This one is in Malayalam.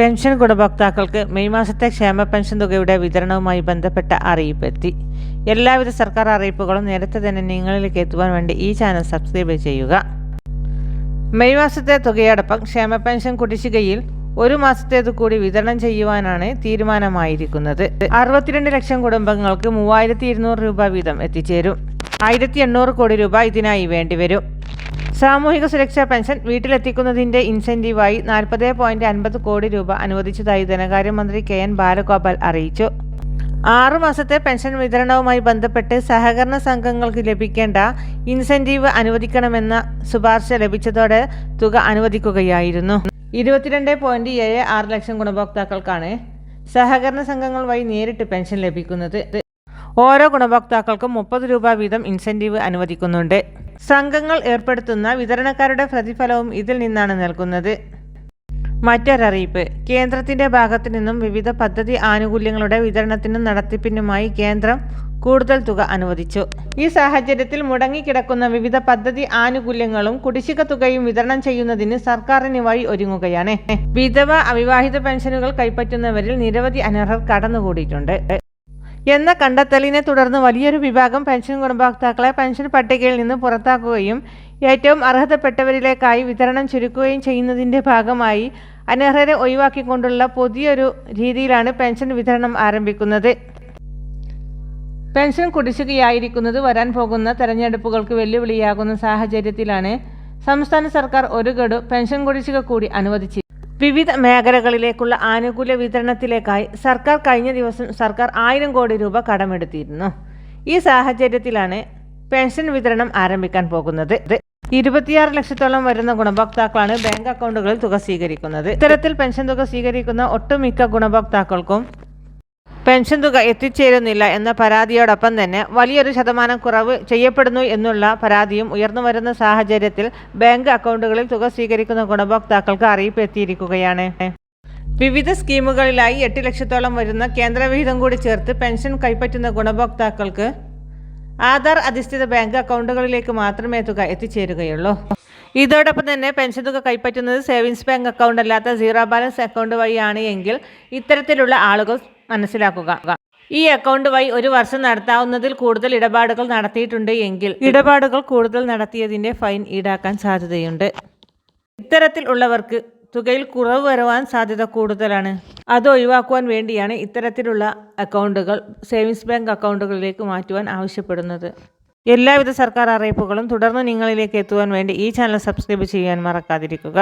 പെൻഷൻ ഗുണഭോക്താക്കൾക്ക് മെയ് മാസത്തെ ക്ഷേമ പെൻഷൻ തുകയുടെ വിതരണവുമായി ബന്ധപ്പെട്ട അറിയിപ്പ് എത്തി എല്ലാവിധ സർക്കാർ അറിയിപ്പുകളും നേരത്തെ തന്നെ നിങ്ങളിലേക്ക് എത്തുവാൻ വേണ്ടി ഈ ചാനൽ സബ്സ്ക്രൈബ് ചെയ്യുക. മെയ് മാസത്തെ തുകയോടൊപ്പം ക്ഷേമ പെൻഷൻ കുടിശ്ശികയിൽ ഒരു മാസത്തേത് കൂടി വിതരണം ചെയ്യുവാനാണ് തീരുമാനമായിരിക്കുന്നത്. അറുപത്തിരണ്ട് ലക്ഷം കുടുംബങ്ങൾക്ക് മൂവായിരത്തി ഇരുന്നൂറ് രൂപ വീതം എത്തിച്ചേരും. ആയിരത്തി എണ്ണൂറ് കോടി രൂപ ഇതിനായി വേണ്ടിവരും. സാമൂഹിക സുരക്ഷാ പെൻഷൻ വീട്ടിലെത്തിക്കുന്നതിന്റെ ഇൻസെന്റീവായി നാൽപ്പത് പോയിന്റ് അൻപത് കോടി രൂപ അനുവദിച്ചതായി ധനകാര്യമന്ത്രി കെ എൻ ബാലഗോപാൽ അറിയിച്ചു. ആറു മാസത്തെ പെൻഷൻ വിതരണവുമായി ബന്ധപ്പെട്ട് സഹകരണ സംഘങ്ങൾക്ക് ലഭിക്കേണ്ട ഇൻസെന്റീവ് അനുവദിക്കണമെന്ന ശുപാർശ ലഭിച്ചതോടെ തുക അനുവദിക്കുകയായിരുന്നു. ഇരുപത്തിരണ്ട് പോയിന്റ് ഏഴ് ആറ് ലക്ഷം ഗുണഭോക്താക്കൾക്കാണ് സഹകരണ സംഘങ്ങൾ വഴി നേരിട്ട് പെൻഷൻ ലഭിക്കുന്നത്. ഓരോ ഗുണഭോക്താക്കൾക്കും മുപ്പത് രൂപ വീതം ഇൻസെന്റീവ് അനുവദിക്കുന്നുണ്ട്. സംഘങ്ങൾ ഏർപ്പെടുത്തുന്ന വിതരണക്കാരുടെ പ്രതിഫലവും ഇതിൽ നിന്നാണ് നൽകുന്നത്. മറ്റൊരറിയിപ്പ്. കേന്ദ്രത്തിന്റെ ഭാഗത്തു നിന്നും വിവിധ പദ്ധതി ആനുകൂല്യങ്ങളുടെ വിതരണത്തിനും നടത്തിപ്പിനുമായി കേന്ദ്രം കൂടുതൽ തുക അനുവദിച്ചു. ഈ സാഹചര്യത്തിൽ മുടങ്ങിക്കിടക്കുന്ന വിവിധ പദ്ധതി ആനുകൂല്യങ്ങളും കുടിശ്ശിക തുകയും വിതരണം ചെയ്യുന്നതിന് സർക്കാരിന് വഴി ഒരുങ്ങുകയാണ്. വിധവ അവിവാഹിത പെൻഷനുകൾ കൈപ്പറ്റുന്നവരിൽ നിരവധി അനർഹർ കടന്നുകൂടിയിട്ടുണ്ട്. എന്ന കണ്ടെത്തലിനെ തുടർന്ന് വലിയൊരു വിഭാഗം പെൻഷൻ ഗുണഭോക്താക്കളെ പെൻഷൻ പട്ടികയിൽ നിന്ന് പുറത്താക്കുകയും ഏറ്റവും അർഹതപ്പെട്ടവരിലേക്കായി വിതരണം ചുരുക്കുകയും ചെയ്യുന്നതിന്റെ ഭാഗമായി അനർഹരെ ഒഴിവാക്കിക്കൊണ്ടുള്ള പുതിയൊരു രീതിയിലാണ് പെൻഷൻ വിതരണം ആരംഭിക്കുന്നത്. പെൻഷൻ കുടിശ്ശികയായിരിക്കുന്നത് വരാൻ പോകുന്ന തെരഞ്ഞെടുപ്പുകൾക്ക് വെല്ലുവിളിയാകുന്ന സാഹചര്യത്തിലാണ് സംസ്ഥാന സർക്കാർ ഒരു ഗഡു പെൻഷൻ കുടിശ്ശിക കൂടി അനുവദിച്ചത് വിവിധ മേഖലകളിലേക്കുള്ള ആനുകൂല്യ വിതരണത്തിലേക്കായി സർക്കാർ കഴിഞ്ഞ ദിവസം സർക്കാർ ആയിരം കോടി രൂപ കടമെടുത്തിരുന്നു. ഈ സാഹചര്യത്തിലാണ് പെൻഷൻ വിതരണം ആരംഭിക്കാൻ പോകുന്നത്. ഇരുപത്തിയാറ് ലക്ഷത്തോളം വരുന്ന ഗുണഭോക്താക്കളാണ് ബാങ്ക് അക്കൗണ്ടുകളിൽ തുക സ്വീകരിക്കുന്നത്. ഇത്തരത്തിൽ പെൻഷൻ തുക സ്വീകരിക്കുന്ന ഒട്ടുമിക്ക ഗുണഭോക്താക്കൾക്കും പെൻഷൻ തുക എത്തിച്ചേരുന്നില്ല എന്ന പരാതിയോടൊപ്പം തന്നെ വലിയൊരു ശതമാനം കുറവ് ചെയ്യപ്പെടുന്നു എന്നുള്ള പരാതിയും ഉയർന്നു വരുന്ന സാഹചര്യത്തിൽ ബാങ്ക് അക്കൗണ്ടുകളിൽ തുക സ്വീകരിക്കുന്ന ഗുണഭോക്താക്കൾക്ക് അറിയിപ്പ് എത്തിയിരിക്കുകയാണ്. വിവിധ സ്കീമുകളിലായി എട്ട് ലക്ഷത്തോളം വരുന്ന കേന്ദ്രവിഹിതം കൂടി ചേർത്ത് പെൻഷൻ കൈപ്പറ്റുന്ന ഗുണഭോക്താക്കൾക്ക് ആധാർ അധിഷ്ഠിത ബാങ്ക് അക്കൗണ്ടുകളിലേക്ക് മാത്രമേ തുക എത്തിച്ചേരുകയുള്ളൂ. ഇതോടൊപ്പം തന്നെ പെൻഷൻ തുക കൈപ്പറ്റുന്നത് സേവിങ്സ് ബാങ്ക് അക്കൗണ്ട് അല്ലാത്ത സീറോ ബാലൻസ് അക്കൗണ്ട് വഴിയാണ് എങ്കിൽ ഇത്തരത്തിലുള്ള ആളുകൾ മനസ്സിലാക്കുക. ഈ അക്കൗണ്ട് വഴി ഒരു വർഷം നടത്താവുന്നതിൽ കൂടുതൽ ഇടപാടുകൾ നടത്തിയിട്ടുണ്ട് എങ്കിൽ ഇടപാടുകൾ കൂടുതൽ നടത്തിയതിന്റെ ഫൈൻ ഈടാക്കാൻ സാധ്യതയുണ്ട്. ഇത്തരത്തിൽ ഉള്ളവർക്ക് തുകയിൽ കുറവ് വരുവാൻ സാധ്യത കൂടുതലാണ്. അത് ഒഴിവാക്കുവാൻ വേണ്ടിയാണ് ഇത്തരത്തിലുള്ള അക്കൗണ്ടുകൾ സേവിങ്സ് ബാങ്ക് അക്കൗണ്ടുകളിലേക്ക് മാറ്റുവാൻ ആവശ്യപ്പെടുന്നത്. എല്ലാവിധ സർക്കാർ അറിയിപ്പുകളും തുടർന്ന് നിങ്ങളിലേക്ക് എത്തുവാൻ വേണ്ടി ഈ ചാനൽ സബ്സ്ക്രൈബ് ചെയ്യാൻ മറക്കാതിരിക്കുക.